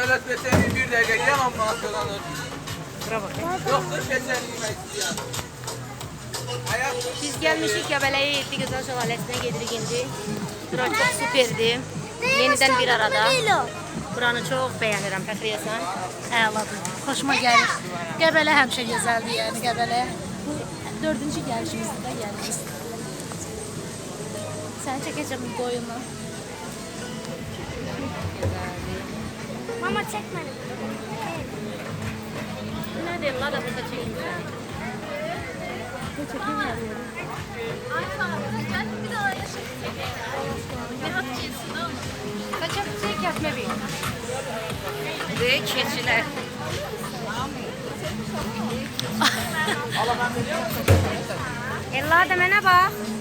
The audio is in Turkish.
Hacalet beçeni bir dakika yalan mı atıyorlar? Bura bak. İsteyen. Ayak Biz gelmişik Göbele'ye Yedi Güzel Şelalesi'ne gedirik indi. Bura çok süperdi. Yeniden bir arada. Buranı çok beğenirim Fəxriyə sən. Əladır. Xoşuma gəlir. Qəbələ həmişə gözəldir, yəni Qəbələ. Bu dördüncü gəlişimizdir də gəlmişiz. Səni çəkəcəm qoyunu. Mama çekmedi. Nə deyim, la da burada çəkim səni. Bu çəkim yarıyorum. Kaçak şey kəsmə bir. Ve keçilər. Ella da mənə bax. Qayan,